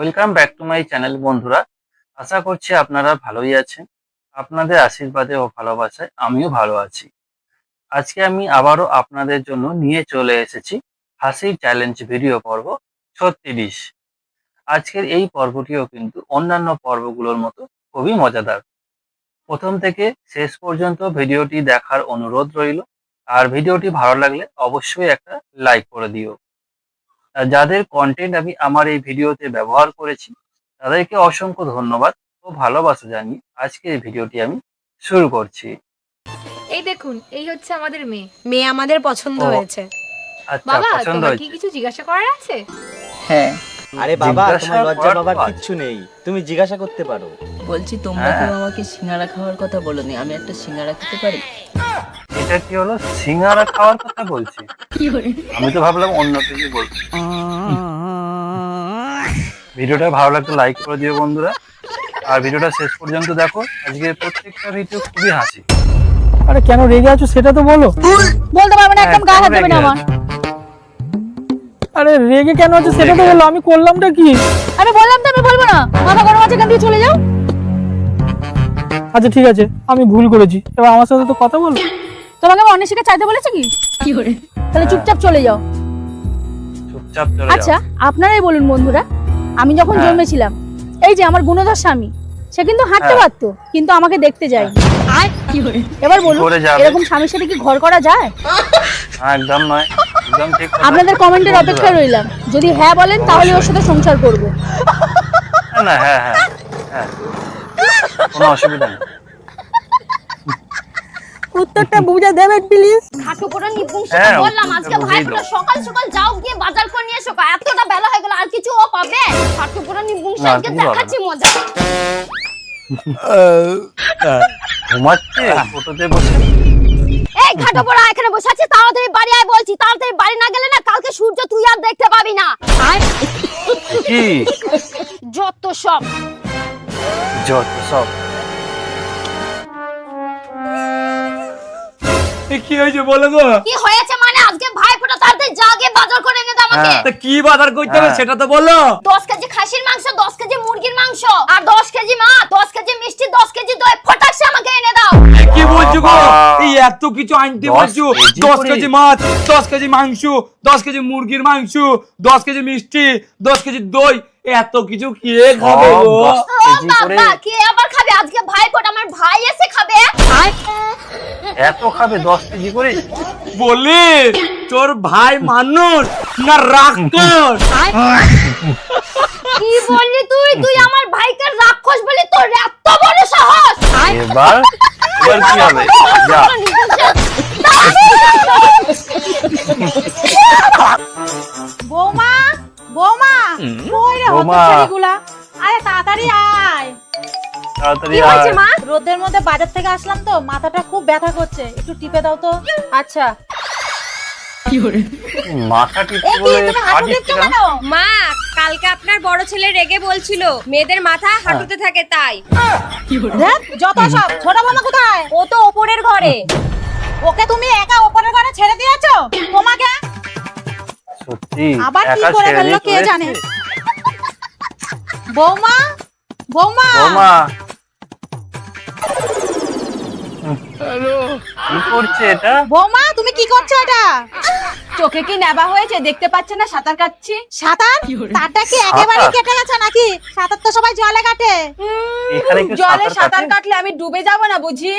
Welcome back to my channel বন্ধুরা। আশা করছি আপনারা ভালোই আছেন। আপনাদের আশীর্বাদে ও ভালোবাসায় আমিও ভালো আছি। আজকে আমি আবারও আপনাদের জন্য নিয়ে চলে এসেছি হাসির চ্যালেঞ্জ ভিডিও পর্ব ছত্রিশ। আজকের এই পর্বটিও কিন্তু অন্যান্য পর্বগুলোর মতো খুবই মজাদার। প্রথম থেকে শেষ পর্যন্ত ভিডিওটি দেখার অনুরোধ রইল। আর ভিডিওটি ভালো লাগলে অবশ্যই একটা লাইক করে দিও। যাদের কন্টেন্ট আমি আমার এই ভিডিওতে ব্যবহার করেছি তাদেরকে অসংখ্য ধন্যবাদ ও ভালোবাসা জানিয়ে আজকে এই ভিডিওটি আমি শুরু করছি। এই দেখুন এই হচ্ছে আমাদের মেয়ে। মেয়ে আমাদের পছন্দ হয়েছে। আচ্ছা বাবা পছন্দ তোমার কি হয়েছে কিছু জিজ্ঞাসা করার আছে? হ্যাঁ। আরে বাবা জিজ্ঞাসা তোমার লজ্জা করার বাবার কিচ্ছু নেই। তুমি জিজ্ঞাসা করতে পারো। বলছি তোমরা হ্যাঁ। কেউ আমাকে সিঙ্গারা খাওয়ার কথা বলোনি আমি একটা সিঙ্গারা খেতে পারি? এটা কি হলো সিঙ্গারা খাওয়ার কথা বলছি। আমি তো ভাবলাম অন্য কিছু বলছি। ভিডিওটা ভালো লাগলে লাইক করে দিও বন্ধুরা। আর ভিডিওটা শেষ পর্যন্ত দেখো। আজকের প্রত্যেকটা ভিডিও খুবই হাসি। আরে কেন রেগে আছো সেটা তো বলো। বলতে পারবে না একদম গায়ে হাত দেবে না আমার। আরে রেগে কেন আছো সেটা তো বলো। আমি করলামটা কি? আমি বললাম তো আমি বলব না। মাথা গরম আছে এখান দিয়ে চলে যাও। আচ্ছা ঠিক আছে। আমি ভুল করেছি। এবার আমার সাথে তো কথা বলো। তোমাকে আমি অন্বেষীকে চাইতে বলেছি কি? কি করে? তাহলে চুপচাপ চলে যাও। চুপচাপ চলে আচ্ছা আপনারাই বলুন বন্ধুরা আমি যখন হ্যাঁ। জন্মেছিলাম এই যে আমার গুণধর স্বামী সে কিন্তু হাঁটতে হ্যাঁ। পারতো কিন্তু আমাকে দেখতে যায় এবার বলুন করে যাবে? এরকম স্বামীর সাথে কি ঘর করা যায়? হ্যাঁ, একদম নয়। একদম ঠিক কথা। আপনাদের কমেন্টের বন্ধুরা। অপেক্ষায় রইলাম। যদি হ্যাঁ বলেন তাহলে ওর সাথে সংসার করব। না, না হ্যাঁ হ্যাঁ হ্যাঁ। কোনো অসুবিধা নেই। উত্তরটা বুঝে দেবেন প্লিজ খাটু করে নিপুংস হ্যাঁ, বললাম আজকে ভাই। সকাল সকাল যাও গিয়ে বাজার করে নিয়ে এসো। এতটা বেলা হয়ে গেল আর কিছু ও পাবে? খাটু করে নিপুংস আজকে। দেখাচ্ছি মজা। ঘুমাচ্ছে ফটোতে বসে। এই খাটো পড়া এখানে বসে আছে তাড়াতাড়ি বাড়ি আয় বলছি। তাড়াতাড়ি বাড়ি না গেলে না কালকে সূর্য তুই আর দেখতে পাবি না। কি? যত সব। যত সব। কি হয়েছে বলো গো কি হয়েছে মানে? আজকে ভাই ফোটা যা গিয়ে বাজার করে এনে আমাকে। হ্যাঁ। তা কি বাজার করতে হবে হ্যাঁ। সেটা তো বলো। দশ কেজি খাসির মাংস দশ কেজি মুরগির মাংস আর দশ কেজি মা দশ কেজি মিষ্টি দশ কেজি দই ফটাকসে আমাকে এনে দাও। কি বলছো গো? এই এত কিছু আনতে বলছো? কেজি দশ করে? কেজি মাছ দশ কেজি মাংস দশ কেজি মুরগির মাংস দশ কেজি মিষ্টি দশ কেজি দই এত কিছু কে খাবে গো। বাবা কে আবার খাবে? আজকে ভাই ফোটা আমার ভাই এসে খাবে। এত খাবে? দশ কেজি করে? বলি তোর ভাই মানুষ না রাক্ষস? কি বললি তুই? তুই আমার ভাইকে রাক্ষস বলি তোর এত বড় সাহস? এবার এবার কি হবে? যা। বৌমা বৌমা কই। হতচ্ছাড়িগুলা আরে তাড়াতাড়ি আয়। তাড়াতাড়ি কি হয়েছে মা? রোদের মধ্যে বাজার থেকে আসলাম তো মাথাটা খুব ব্যথা করছে। একটু টিপে দাও তো। আচ্ছা। মাথা টিপতে বলে? মা কালকে আপনার বড় ছেলে রেগে বলছিল মেয়েদের মাথা হাঁটুতে থাকে তাই। যত সব ছোট বৌমা কোথায়? ও তো ওপরের ঘরে। ওকে তুমি একা ওপরের ঘরে ছেড়ে দিয়েছ? তোমাকে? সত্যি আবার কি করে ফেলল কে জানে? বৌমা? বৌমা? বৌমা। কি করছে এটা? বৌমা তুমি কি করছ এটা? চোখে কি নেবা হয়েছে? দেখতে পাচ্ছে না? সাঁতার কাটছি। সাঁতার? তারটা কি একেবারে? কেটে গেছে নাকি? সাঁতার তো সবাই জলে কাটে। জলে সাঁতার সাঁতার কাটলে আমি ডুবে যাব না বুঝি?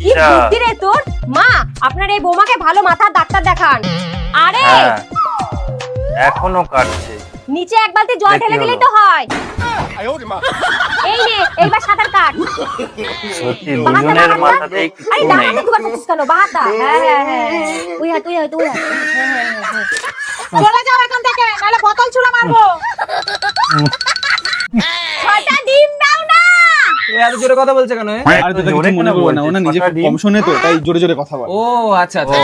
কি আচ্ছা। বুদ্ধি রে তোর? মা আপনার এই বৌমাকে ভালো মাথার ডাক্তার দেখান। আরে! হ্যাঁ। এখনও কাটছে। নিচে এক বালতি জল ঢেলে। দিলেই তো হয়। এই নে এইবার সাঁতার কাট। সত্যি দুজনের। মাথাতেই আরে নেই। হাতে দুবার করছিস কেন? বাহাতা। হ্যাঁ হ্যাঁ হ্যাঁ ওই হাত ওই হাত ওই হাত। চলে যাও এখান থেকে নাহলে বোতল ছুঁড়ে মারবো। ছয়টা ডিম দাও না। এত জোরে কথা বলছে কেন আর তো কিছু মনে কেন না। ওনা নিজে ডিম? কম শোনে তো তাই জোরে জোরে কথা বলে। ও আচ্ছা আচ্ছা।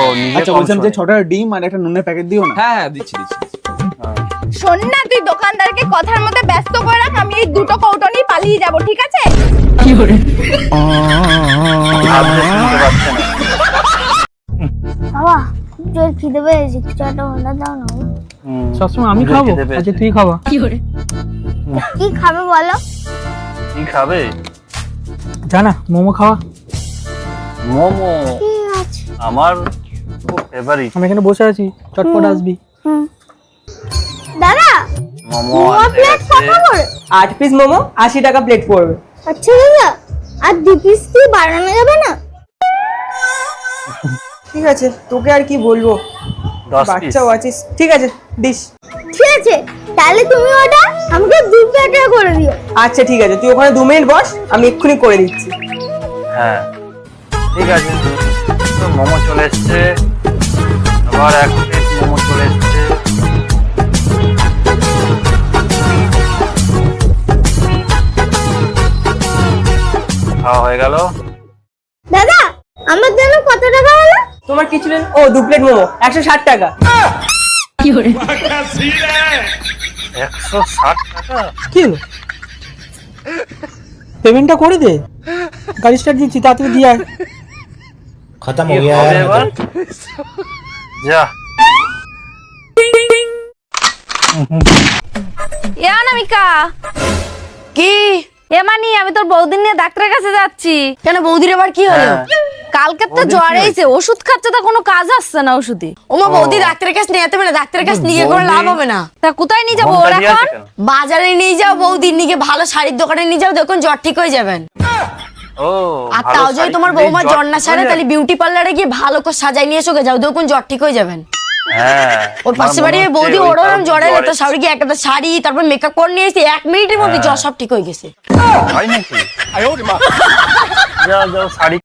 কম বলছিলাম যে ছটা ডিম আর একটা নুনের প্যাকেট দিও না? হ্যাঁ হ্যাঁ দিচ্ছি দিচ্ছি হ্যাঁ। শোন না তুই দোকানদারকে কথার মধ্যে ব্যস্ত করে রাখ আমি এই দুটো কৌটো নিয়ে পালিয়ে যাব ঠিক আছে? পাচ্ছে না বাবা খুব জোর খিদে পেয়েছে কিছু একটা অর্ডার দাও না সবসময় আমি খাব। আচ্ছা তুই খাবা। কি খাবে বলো? কি খাবে? জানা মোমো খাওয়া। মোমো? আমার খুব ফেভারিট আমি এখানে বসে আছি চটপট আসবি। মোমো মোমো আনতে প্লেট গেছে। কত করে আট পিস মোমো আশি টাকা প্লেট পড়বে। আচ্ছা দাদা আর দু পিস কি বাড়ানো যাবে না? ঠিক আছে তোকে আর কি বলব? বাচ্চাও আছিস। ঠিক আছে দিস। ঠিক আছে তাহলে তুমি ওটা আমাকে দু প্লেটে করে দিও। আচ্ছা ঠিক আছে তুই ওখানে দু মিনিট বস আমি এক্ষুনি করে দিচ্ছি। হ্যাঁ ঠিক আছে। তো মোমো চলে এসছে। আবার এক প্লেট মোমো চলে এসছে। খাওয়া হয়ে গেল। দাদা আমার জন্য কত টাকা হলো? তোমার কিছু নেই। ও দু প্লেট মোমো একশো ষাট টাকা। একশো ষাট টাকা? কি হলো? পেমেন্টটা করে দে। গাড়ি স্টার্ট দিচ্ছি তাড়াতাড়ি দিয়ে আয়। কি যা। কি? এ মানি আমি তোর বৌদিন নিয়ে ডাক্তারের কাছে যাচ্ছি। কেন বৌদির আবার কি হলো? হ্যাঁ। কালকে তো বৌদির জ্বর কি ওষুধ খাচ্ছে তো কোনো কাজ আসছে না ওষুধে। ওমা। বৌদি ডাক্তারের কাছে নিয়ে যেতে না ডাক্তারের কাছে নিয়ে করে লাভ হবে না। তা কোথায় নিয়ে যাব ওরা এখন? বাজারে নিয়ে যাও বৌদি নিয়ে ভালো শাড়ির দোকানে নিয়ে যাও দেখুন জ্বর ঠিক হয়ে যাবেন। আর তাও যদি তোমার বৌমা জ্বর না সারে তাহলে বিউটি পার্লারে গিয়ে ভালো করে সাজাই নিয়ে এসো যাও দেখুন জ্বর ঠিক হয়ে যাবেন। হ্যাঁ। ওর পাশে বাড়ি বৌদি ওরম তো শাড়ি গিয়ে একটা শাড়ি তারপর মেকআপ করে নিয়ে এসে এক মিনিটের মধ্যে জ্বর সব ঠিক হয়ে গেছে। হয় নাকি শাড়ি